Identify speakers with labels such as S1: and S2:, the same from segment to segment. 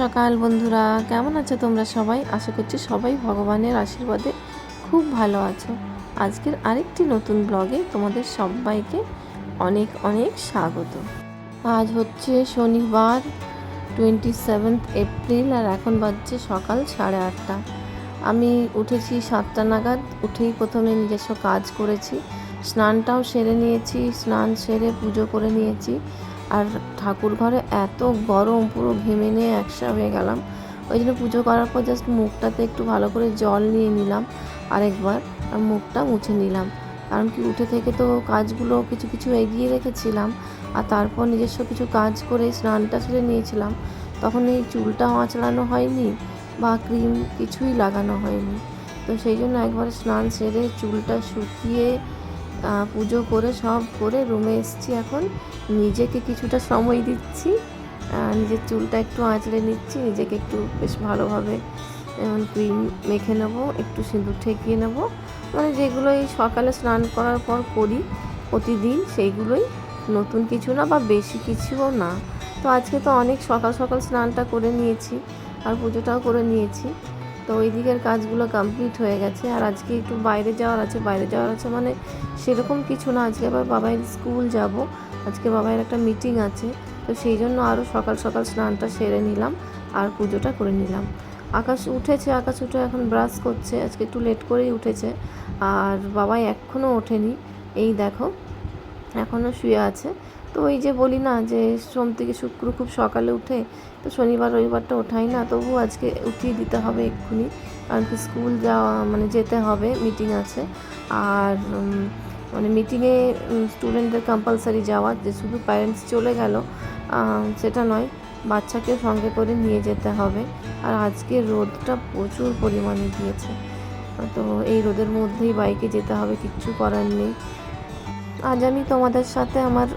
S1: সকাল, বন্ধুরা। কেমন আছো তোমরা সবাই? আশা করছি সবাই ভগবানের আশীর্বাদে খুব ভালো আছো। আজকের আরেকটি নতুন ব্লগে তোমাদের সবাইকে অনেক অনেক স্বাগত। আজ হচ্ছে শনিবার টোয়েন্টি সেভেন্থ এপ্রিল আর এখন বাজছে সকাল সাড়ে আটটা। আমি উঠেছি সাতটা নাগাদ, উঠেই প্রথমে নিজস্ব কাজ করেছি। স্নানটাও সেরে নিয়েছি, স্নান সেরে পুজো করে নিয়েছি। আর ঠাকুর ঘরে এত গরম, পুরো ঘেমে নিয়ে একসা হয়ে গেলাম। ওই জন্য পুজো করার পর জাস্ট মুখটাতে একটু ভালো করে জল নিয়ে নিলাম আরেকবার আর মুখটা মুছে নিলাম। কারণ কি উঠে থেকে তো কাজগুলো কিছু কিছু এগিয়ে রেখেছিলাম আর তারপর নিজস্ব কিছু কাজ করে স্নানটা সেরে নিয়েছিলাম। তখন এই চুলটা আঁচড়ানো হয়নি বা ক্রিম কিছুই লাগানো হয়নি। তো সেই জন্য একবার স্নান সেরে চুলটা শুকিয়ে পুজো করে, সব করে রুমে এসছি এখন। নিজেকে কিছুটা সময় দিচ্ছি। নিজের চুলটা একটু আঁচড়ে নিচ্ছি, নিজেকে একটু বেশ ভালোভাবে যেমন ক্রিম মেখে নেব, একটু সিঁদুর ঠেকিয়ে নেব। মানে যেগুলো এই সকালে স্নান করার পর করি, প্রতিদিন সেইগুলোই। নতুন কিছু না বা বেশি কিছুও না। তো আজকে তো অনেক সকাল সকাল স্নানটা করে নিয়েছি, আর পুজোটাও করে নিয়েছি। তো ওই দিকের কাজগুলো কমপ্লিট হয়ে গেছে। আর আজকে একটু বাইরে যাওয়ার আছে। বাইরে যাওয়ার আছে মানে সেরকম কিছু না। আজকে আবার বাবাইয়ের স্কুল যাব। আজকে বাবাইয়ের একটা মিটিং আছে। তো সেই জন্য আরও সকাল সকাল স্নানটা সেরে নিলাম আর পুজোটা করে নিলাম। আকাশ উঠেছে। আকাশ উঠে এখন ব্রাশ করছে। আজকে একটু লেট করেই উঠেছে। আর বাবাই এখনও ওঠেনি। এই দেখো এখনও শুয়ে আছে। তো ওই যে বলি না যে সোম থেকে শুক্র খুব সকালে উঠে তো শনিবার, রবিবারটা ওঠাই না তবু আজকে উঠিয়ে দিতে হবে এক্ষুনি, কারণ কি স্কুল যাওয়া মানে যেতে হবে মিটিং আছে। আর মানে মিটিংয়ে স্টুডেন্টদের কম্পালসারি যাওয়া, যে শুধু প্যারেন্টস চলে গেল সেটা নয় বাচ্চাকে সঙ্গে করে নিয়ে যেতে হবে। আর আজকে রোদটা প্রচুর পরিমাণে দিয়েছে। তো এই রোদের মধ্যেই বাইকে যেতে হবে, কিচ্ছু করার নেই। আজ আমি তোমাদের সাথে আমার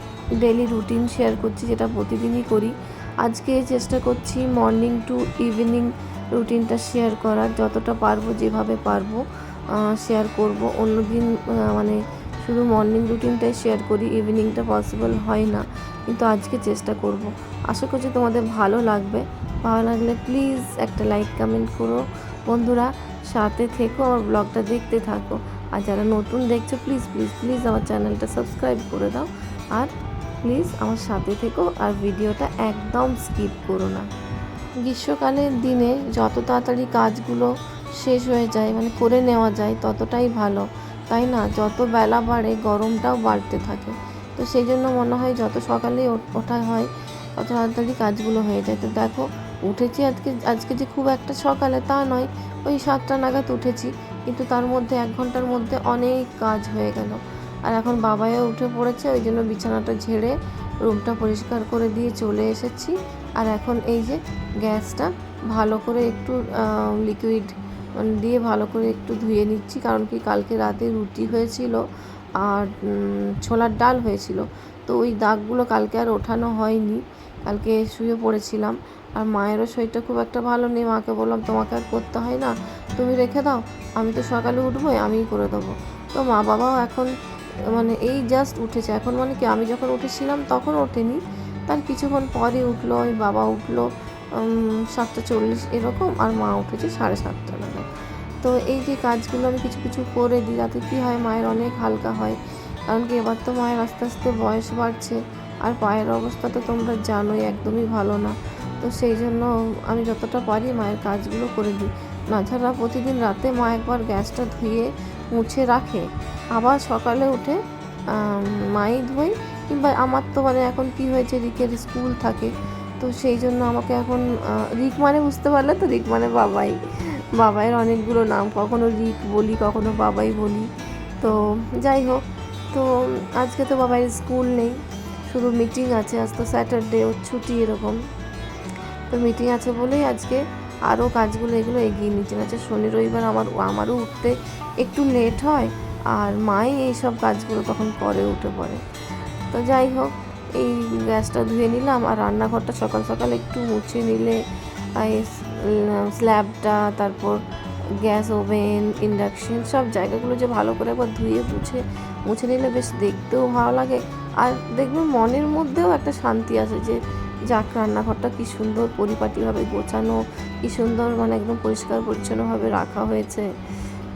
S1: ডেলি রুটিন শেয়ার করছি, যেটা প্রতিদিনই করি। আজকে চেষ্টা করছি মর্নিং টু ইভিনিং রুটিনটা শেয়ার করার। যতটা পারব যেভাবে পারব শেয়ার করব। অন্যদিন আহ, মানে শুধু মর্নিং রুটিনটাই শেয়ার করি ইভিনিংটা পসিবল হয় না। কিন্তু আজকে চেষ্টা করব। আশা করছি তোমাদের ভালো লাগবে। ভালো লাগলে প্লিজ একটা লাইক কমেন্ট করো। বন্ধুরা সাথে থেকো আমার ব্লগটা দেখতে থাকো। আর যারা নতুন দেখছ প্লিজ প্লিজ প্লিজ আমার চ্যানেলটা সাবস্ক্রাইব করে দাও। আর প্লিজ আমার সাথে থেকো আর ভিডিওটা একদম স্কিপ করো না। গ্রীষ্মকালের দিনে যত তাড়াতাড়ি কাজগুলো শেষ হয়ে যায় মানে করে নেওয়া যায়, ততটাই ভালো। তাই না? যত বেলা বাড়ে, গরমটাও বাড়তে থাকে। তো সেই জন্য মনে হয় যত সকালেই ওঠা হয়, তত তাড়াতাড়ি কাজগুলো হয়ে যায়। তো দেখো, উঠেছি আজকে আজকে যে খুব একটা সকালে তা নয়, ওই সাতটা নাগাদ উঠেছি। কিন্তু তার মধ্যে এক ঘণ্টার মধ্যে অনেক কাজ হয়ে গেল। আর এখন বাবাইও উঠে পড়েছে, ওই জন্য বিছানাটা ঝেড়ে রুমটা পরিষ্কার করে দিয়ে চলে এসেছি। আর এখন এই যে গ্যাসটা ভালো করে একটু লিকুইড দিয়ে ভালো করে একটু ধুয়ে নিচ্ছি, কারণ কি কালকে রাতে রুটি হয়েছিল আর ছোলার ডাল হয়েছিল। তো ওই দাগগুলো কালকে আর ওঠানো হয়নি, কালকে শুয়ে পড়েছিলাম। আর মায়েরও শরীরটা খুব একটা ভালো নেই, মাকে বললাম, তোমাকে আর করতে হয় না, তুমি রেখে দাও, আমি তো সকালে উঠবোই, আমিই করে দেবো। তো মা বাবাও এখন মানে এই জাস্ট উঠেছে। এখন মানে কি আমি যখন উঠেছিলাম তখন ওঠেনি। তার কিছুক্ষণ পরে উঠল, ওই বাবা উঠল সাতটা চল্লিশ এরকম, আর মা উঠেছে সাড়ে সাতটা নাগাদ। তো এই যে কাজগুলো আমি কিছু কিছু করে দিই, তাতে কী হয়, মায়ের অনেক হালকা হয়। কারণ কি এবার তো মায়ের আস্তে আস্তে বয়স বাড়ছে, আর পায়ের অবস্থা তো তোমরা জানোই, একদমই ভালো না। তো সেই জন্য আমি যতটা পারি মায়ের কাজগুলো করে দিই। তাছাড়া প্রতিদিন রাতে মা একবার গ্যাসটা ধুয়ে মুছে রাখে। আবার সকালে উঠে মাই ধুই। কিংবা আমার তো মানে এখন কি হয়েছে, রিকের স্কুল থাকে। তো সেই জন্য আমাকে এখন রিক মানে বুঝতে পারলে তো রিক মানে বাবাই। বাবাইয়ের অনেকগুলো নাম, কখনো রিক বলি, কখনো বাবাই বলি। তো যাই হোক, তো আজকে তো বাবাইয়ের স্কুল নেই। শুধু মিটিং আছে, আজ তো স্যাটারডে, ওর ছুটি এরকম। তো মিটিং আছে বলেই আজকে আরও কাজগুলো, এগুলো এগিয়ে নিচ্ছে আছে শনি রবিবার আমার আমারও উঠতে একটু লেট হয়। আর মাই এইসব কাজগুলো তখন পরে উঠে পড়ে। তো যাই হোক, এই গ্যাসটা ধুয়ে নিলাম আর রান্নাঘরটা সকাল সকাল একটু মুছে নিলে স্ল্যাবটা, তারপর গ্যাস ওভেন, ইন্ডাকশন সব জায়গাগুলো যে ভালো করে একবার ধুয়ে মুছে মুছে নিলে বেশ দেখতেও ভালো লাগে। আর দেখবে মনের মধ্যেও একটা শান্তি আসে যে, যাক রান্নাঘরটা কী সুন্দর পরিপাটিভাবে গোছানো, কী সুন্দর মানে একদম পরিষ্কার পরিচ্ছন্নভাবে রাখা হয়েছে।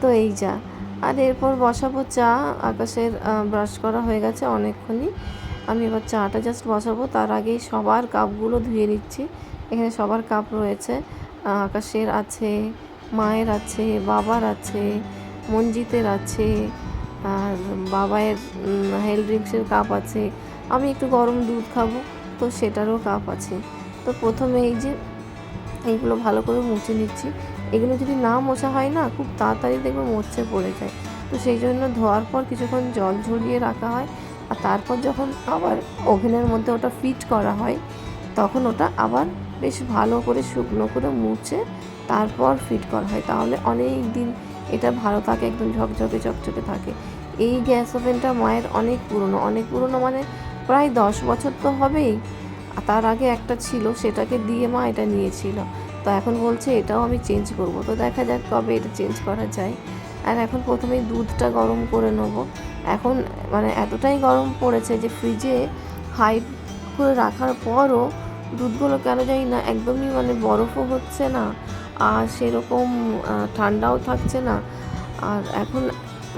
S1: তো এই যা। আর এরপর বসাবো চা, আকাশের ব্রাশ করা হয়ে গেছে অনেকক্ষণই। আমি এবার চাটা জাস্ট বসাবো, তার আগেই সবার কাপগুলো ধুয়ে নিচ্ছি। এখানে সবার কাপ রয়েছে আকাশের আছে, মায়ের আছে, বাবার আছে, মঞ্জিতের আছে, আর বাবায়ের হেল ড্রিঙ্কসের কাপ আছে। আমি একটু গরম দুধ খাব, তো সেটারও কাপ আছে। তো প্রথমে এই যে, এইগুলো ভালো করে মুছে নিচ্ছি। এগুলো যদি না মোছা হয় না, খুব তাড়াতাড়ি দেখবে মরচে পড়ে যায়। তো সেই জন্য ধোয়ার পর কিছুক্ষণ জল ঝরিয়ে রাখা হয়। আর তারপর যখন আবার ওভেনের মধ্যে ওটা ফিট করা হয়, তখন ওটা আবার বেশ ভালো করে শুকনো করে মুছে তারপর ফিট করা হয়। তাহলে অনেক দিন এটা ভালো থাকে, একদম ঝকঝকে, চকচকে থাকে। এই গ্যাস ওভেনটা মায়ের অনেক পুরনো। অনেক পুরনো মানে প্রায় দশ বছর তো হবেই। তার আগে একটা ছিল, সেটাকে দিয়ে মা এটা নিয়েছিল। তো এখন বলছে এটাও আমি চেঞ্জ করব। তো দেখা যাক কবে এটা চেঞ্জ করা যায়। আর এখন প্রথমেই দুধটা গরম করে নেব। এখন মানে এতটাই গরম পড়েছে যে ফ্রিজে হাই করে রাখার পরও দুধগুলো কেন জানি না একদমই মানে বরফও হচ্ছে না, আর সেরকম ঠান্ডাও থাকছে না। আর এখন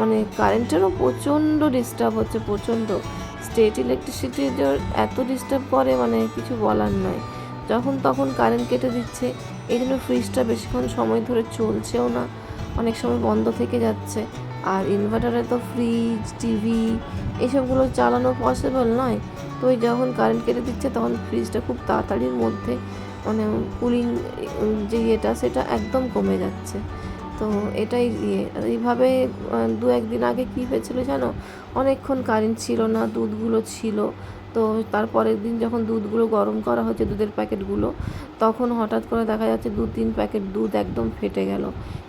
S1: মানে কারেন্টেরও প্রচণ্ড ডিস্টার্ব হচ্ছে, প্রচণ্ড। স্টেট ইলেকট্রিসিটির এত ডিস্টার্ব করে মানে কিছু বলার নয় যখন তখন কারেন্ট কেটে দিচ্ছে। এই জন্য ফ্রিজটা বেশিক্ষণ সময় ধরে চলছেও না। অনেক সময় বন্ধ থেকে যাচ্ছে। আর ইনভার্টারে তো ফ্রিজ টিভি এইসবগুলো চালানো পসিবল নয়। তো ওই যখন কারেন্ট কেটে দিচ্ছে, তখন ফ্রিজটা খুব তাড়াতাড়ির মধ্যে মানে কুলিং যে ইয়েটা, সেটা একদম কমে যাচ্ছে। তো এটাই ইয়ে। এইভাবে দু একদিন আগে কী হয়েছিল জানো? অনেকক্ষণ কারেন্ট ছিল না, দুধগুলো ছিল। তো তারপরের দিন যখন দুধগুলো গরম করা হচ্ছে দুধের প্যাকেটগুলো, তখন হঠাৎ করে দেখা যাচ্ছে দু তিন প্যাকেট দুধ একদম ফেটে গেল।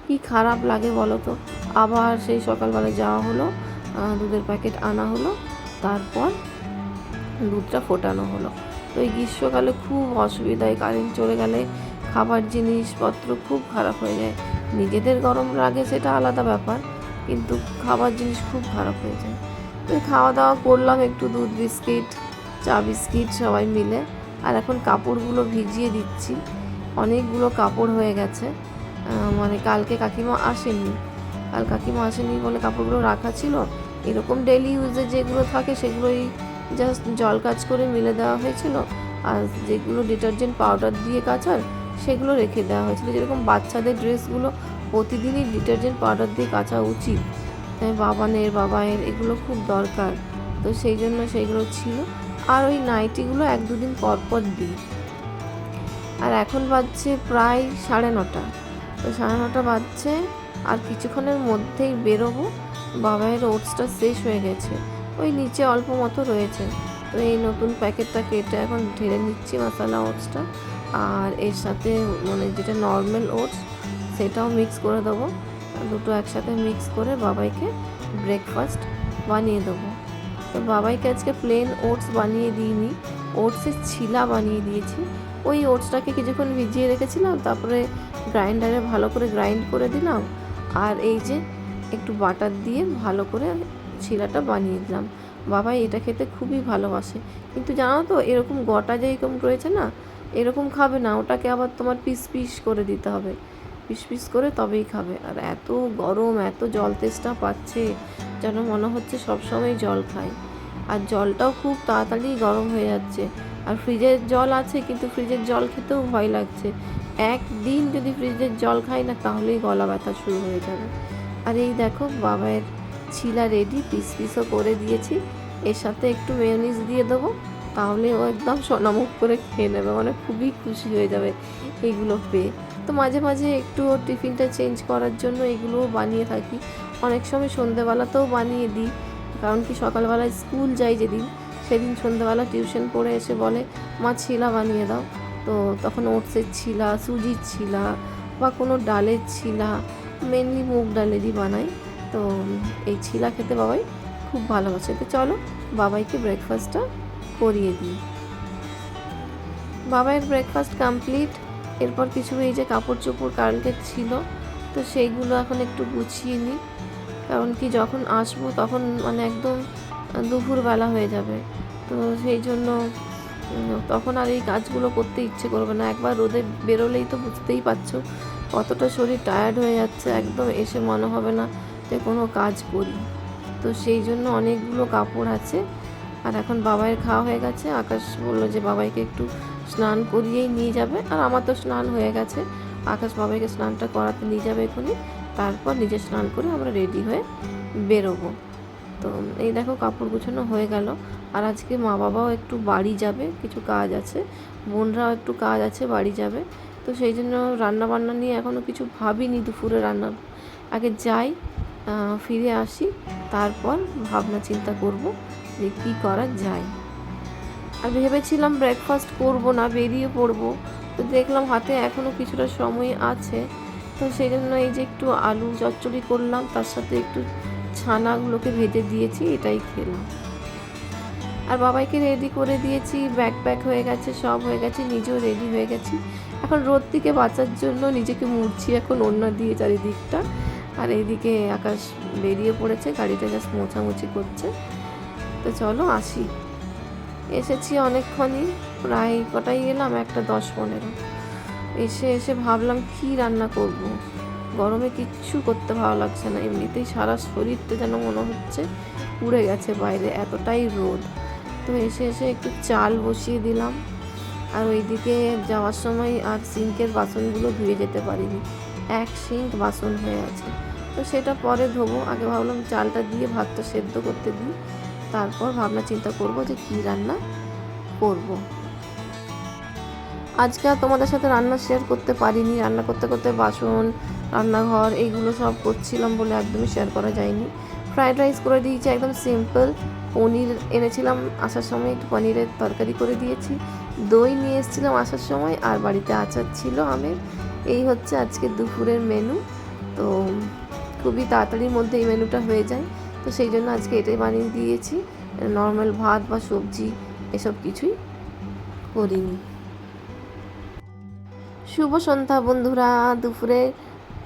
S1: কি খারাপ লাগে বলো তো? আবার সেই সকালবেলা যাওয়া হলো দুধের প্যাকেট আনা হলো, তারপর দুধটা ফোটানো হলো। তো এই গ্রীষ্মকালে খুব অসুবিধায় কারেন্ট চলে গেলে খাবার জিনিসপত্র খুব খারাপ হয়ে যায়। নিজেদের গরম লাগে সেটা আলাদা ব্যাপার, কিন্তু খাবার জিনিস খুব খারাপ হয়ে যায়। তো খাওয়া দাওয়া করলাম একটু দুধ, বিস্কিট চা বিস্কিট সবাই মিলে। আর এখন কাপড়গুলো ভিজিয়ে দিচ্ছি। অনেকগুলো কাপড় হয়ে গেছে। মানে কালকে কাকিমা আসেনি। কাল কাকিমা আসেনি বলে কাপড়গুলো রাখা ছিল। এরকম ডেলি ইউজে যেগুলো থাকে সেগুলোই জাস্ট জল কাজ করে মিলে দেওয়া হয়েছিল। আর যেগুলো ডিটারজেন্ট পাউডার দিয়ে কাচার, সেগুলো রেখে দেওয়া হয়েছিল। যেরকম বাচ্চাদের ড্রেসগুলো প্রতিদিনই ডিটারজেন্ট পাউডার দিয়ে কাচা উচিত। বাবানের বাবায়ের এগুলো খুব দরকার। তো সেই জন্য সেইগুলো ছিল। আর ওই নাইটিগুলো এক দুদিন পর পর দিই। আর এখন বাজছে প্রায় সাড়ে নটা। তো সাড়ে নটা বাজছে আর কিছুক্ষণের মধ্যেই বেরোবো। বাবাইয়ের ওটসটা শেষ হয়ে গেছে। ওই নিচে অল্প মতো রয়েছে। তো এই নতুন প্যাকেটটা কেটে এখন ঢেলে নিচ্ছি মশালা ওটসটা। আর এর সাথে মানে যেটা নর্মাল ওটস, সেটাও মিক্স করে দেবো। দুটো একসাথে মিক্স করে বাবাইকে ব্রেকফাস্ট বানিয়ে দেবো। তো বাবাইকে আজকে প্লেন ওটস বানিয়ে দিইনি। ওটসের ছিলা বানিয়ে দিয়েছি। ওই ওটসটাকে কিছুক্ষণ ভিজিয়ে রেখেছিলাম, তারপরে গ্রাইন্ডারে ভালো করে গ্রাইন্ড করে দিলাম। আর এই যে একটু বাটার দিয়ে ভালো করে ছিলাটা বানিয়ে দিলাম। বাবাই এটা খেতে খুবই ভালোবাসে। কিন্তু জানো তো, এরকম গোটা যেরকম রয়েছে না, এরকম খাবে না, ওটাকে আবার তোমার পিস পিস করে দিতে হবে। পিস পিস করে তবেই খাবে। আর এত গরম, এত জল তেষ্টা পাচ্ছে যেন মনে হচ্ছে সবসময় জল খায় আর জলটাও খুব তাড়াতাড়ি গরম হয়ে যাচ্ছে। আর ফ্রিজের জল আছে, কিন্তু ফ্রিজের জল খেতেও ভয় লাগছে। একদিন যদি ফ্রিজের জল খাই না, তাহলেই গলা ব্যথা শুরু হয়ে যাবে। আর এই দেখো, বাবায়ের ছিলা রেডি পিস পিসও করে দিয়েছি। এর সাথে একটু মেয়নিজ দিয়ে দেবো, তাহলে ও একদম সোনামুখ করে খেয়ে নেবে। মানে খুবই খুশি হয়ে যাবে এইগুলো পেয়ে তো মাঝে মাঝে একটু টিফিনটা চেঞ্জ করার জন্য এগুলোও বানিয়ে থাকি। অনেক সময় সন্ধেবেলাতেও বানিয়ে দিই, কারণ কি সকালবেলায় স্কুল যাই যেদিন, সেদিন সন্ধেবেলা টিউশন পড়ে এসে বলে, মা, ছিলা বানিয়ে দাও। তো তখন ওটসের ছিলা, সুজির ছিলা বা কোনো ডালের ছিলা মেনলি মুগ ডালেরই বানাই। তো এই ছিলা খেতে বাবাই খুব ভালোবাসে। তো চলো বাবাইকে ব্রেকফাস্টটা করিয়ে দিই। বাবাইয়ের ব্রেকফাস্ট কমপ্লিট এরপর কিছু এই যে কাপড় চোপড় কারেন্টের ছিল, তো সেইগুলো এখন একটু গুছিয়ে নিই। কারণ কি যখন আসব তখন মানে একদম দুপুরবেলা হয়ে যাবে। তো সেই জন্য তখন আর এই কাজগুলো করতে ইচ্ছে করবে না। একবার রোদে বেরোলেই তো বুঝতেই পারছ, কতটা শরীর টায়ার্ড হয়ে যাচ্ছে, একদম এসে মনে হবে না যে কোনো কাজ করি। তো সেই জন্য অনেকগুলো কাপড় আছে। আর এখন বাবাইয়ের খাওয়া হয়ে গেছে। আকাশ বলল যে, বাবাইকে একটু স্নান করিয়েই নিয়ে যাবে। আর আমার তো স্নান হয়ে গেছে। আকাশ বাবাইকে স্নানটা করাতে নিয়ে যাবে এখনই। তারপর নিজে স্নান করে আমরা রেডি হয়ে বেরোবো। তো এই দেখো কাপড় গুছানো হয়ে গেল। আর আজকে মা বাবাও একটু বাড়ি যাবে, কিছু কাজ আছে। বোনরাও একটু কাজ আছে, বাড়ি যাবে। তো সেই জন্য রান্না বান্না নিয়ে এখনও কিছু ভাবিনি দুপুরে রান্না। আগে যাই ফিরে আসি। তারপর ভাবনা চিন্তা করব যে কী করা যায়। আর ভেবেছিলাম ব্রেকফাস্ট করব না, বেরিয়ে পড়ব। তো দেখলাম হাতে এখনও কিছুটা সময় আছে। তো সেই জন্য এই যে একটু আলু চচ্চড়ি করলাম, তার সাথে একটু ছানাগুলোকে ভেজে দিয়েছি, এটাই খেলাম। আর বাবাইকে রেডি করে দিয়েছি ব্যাগ প্যাক হয়ে গেছে, সব হয়ে গেছে, নিজেও রেডি হয়ে গেছি। এখন রোদ থেকে বাঁচার জন্য নিজেকে মুড়ছি এখন ওড়না দিয়ে চারিদিকটা। আর এইদিকে আকাশ বেরিয়ে পড়েছে, গাড়িটা জাস্ট মোছামুছি করছে। তো চলো আসি। এসেছি অনেকক্ষণই, প্রায় কটাই গেলাম? একটা দশ পনেরো। এসে এসে ভাবলাম কি রান্না করব। গরমে কিচ্ছু করতে ভালো লাগছে না। এমনিতেই সারা শরীরটা যেন মনে হচ্ছে পুড়ে গেছে বাইরে, এতটাই রোদ। তো এসে এসে একটু চাল বসিয়ে দিলাম। আর ওইদিকে যাওয়ার সময় আর সিঙ্কের বাসনগুলো ধুয়ে যেতে পারিনি। এক সিঙ্ক বাসন হয়ে আছে। তো সেটা পরে ধোবো। আগে ভাবলাম চালটা দিয়ে ভাতটা সেদ্ধ করতে দিই। তারপর ভাবনা চিন্তা করব যে কী রান্না করব। আজকে আর তোমাদের সাথে রান্না শেয়ার করতে পারিনি। রান্না করতে করতে বাসন, রান্নাঘর এইগুলো সব করছিলাম বলে একদমই শেয়ার করা যায়নি। ফ্রাইড রাইস করে দিয়েছি একদম সিম্পল পনির এনেছিলাম আসার সময়, একটু পনিরের তরকারি করে দিয়েছি। দই নিয়ে এসেছিলাম আসার সময় আর বাড়িতে আচার ছিল আমের। এই হচ্ছে আজকে দুপুরের মেনু তো খুবই তাড়াতাড়ির মধ্যে এই মেনুটা হয়ে যায়। তো সেই জন্য আজকে এটাই বানিয়ে দিয়েছি। নর্মাল ভাত বা সবজি এসব কিছুই করিনি। শুভ সন্ধ্যা বন্ধুরা, দুপুরে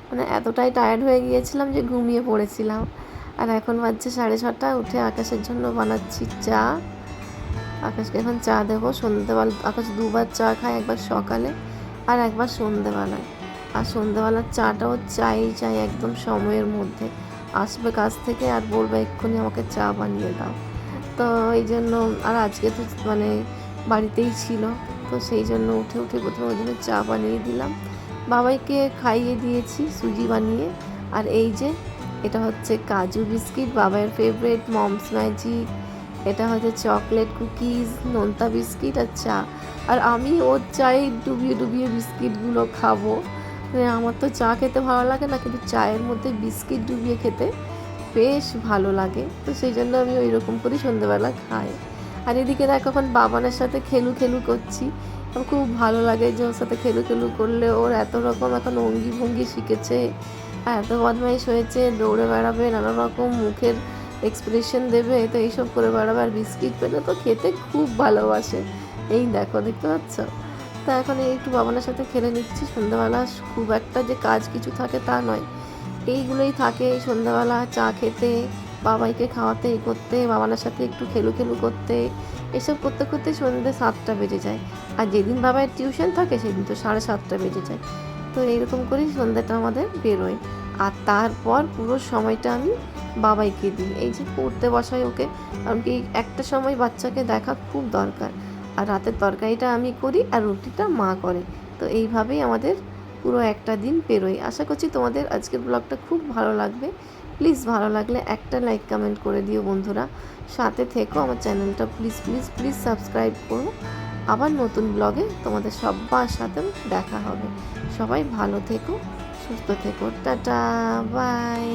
S1: মানে এতটাই টায়ার্ড হয়ে গিয়েছিলাম যে ঘুমিয়ে পড়েছিলাম। আর এখন বাজছে সাড়ে ছটা, উঠে আকাশের জন্য বানাচ্ছি চা। আকাশকে এখন চা দেবো। সন্ধ্যেবেলা, আকাশ দুবার চা খায়, একবার সকালে আর একবার সন্ধ্যেবেলায়। আর সন্ধ্যেবেলার চাটাও চাই চাই একদম সময়ের মধ্যে। আসবে কাজ থেকে আর বলবে, এক্ষুনি আমাকে চা বানিয়ে দাও। তো এই জন্য আর আজকে তো মানে বাড়িতেই ছিল, তো সেই জন্য উঠে উঠে প্রথমে ওই জন্য চা বানিয়ে দিলাম। বাবাইকে খাইয়ে দিয়েছি, সুজি বানিয়ে। আর এই যে, এটা হচ্ছে কাজু বিস্কিট বাবার ফেভারেট মমস ম্যাজিক এটা হচ্ছে চকলেট কুকিজ নোনতা বিস্কিট আর চা। আর আমি ওর চায়ে ডুবিয়ে ডুবিয়ে বিস্কিটগুলো খাব। আমার তো চা খেতে ভালো লাগে না, কিন্তু চায়ের মধ্যে বিস্কিট ডুবিয়ে খেতে বেশ ভালো লাগে। তো সেই জন্য আমি ওই রকম করেই সন্ধ্যেবেলা খাই। আর এদিকে দেখ এখন বাবানের সাথে খেলু খেলু করছি। আমার খুব ভালো লাগে যে ওর সাথে খেলু খেলু করলে ওর এত রকম এখন অঙ্গি ভঙ্গি শিখেছে আর এত বদমাইশ হয়েছে, দৌড়ে বেড়াবে, নানা রকম মুখের এক্সপ্রেশন দেবে, তো এইসব করে বেড়াবে, আর বিস্কিট পেলে তো খেতে খুব ভালোবাসে। এই দেখো, দেখতে পাচ্ছ? তা এখন একটু বাবানের সাথে খেলে নিচ্ছি। সন্ধ্যাবেলা খুব একটা যে কাজ কিছু থাকে তা নয়। এইগুলোই থাকে সন্ধ্যাবেলা চা খেতে, বাবাইকে খাওয়াতে এই করতে, বাবানের সাথে একটু খেলু খেলু করতে। এসব করতে করতে সন্ধ্যে সাতটা বেজে যায়। আর যেদিন বাবার টিউশন থাকে সেদিন তো সাড়ে সাতটা বেজে যায়। তো এইরকম করেই সন্ধ্যাটা আমাদের বেরোয়। আর তারপর পুরো সময়টা আমি বাবাইকে দিই। এই যে পড়তে বসাই ওকে। কারণ কি একটা সময় বাচ্চাকে দেখা খুব দরকার। আর রাতের তরকারিটা আমি করি আর রুটিটা মা করে। তো এইভাবেই আমাদের পুরো একটা দিন পেরোয় আশা করছি তোমাদের আজকের ব্লগটা খুব ভালো লাগবে। প্লিজ ভালো লাগলে একটা লাইক কমেন্ট করে দিও বন্ধুরা। সাথে থেকো আমার চ্যানেলটা প্লিজ প্লিজ প্লিজ সাবস্ক্রাইব করো। আবার নতুন ব্লগে তোমাদের সবার সাথে দেখা হবে। সবাই ভালো থেকো, সুস্থ থেকো। Tata, bye.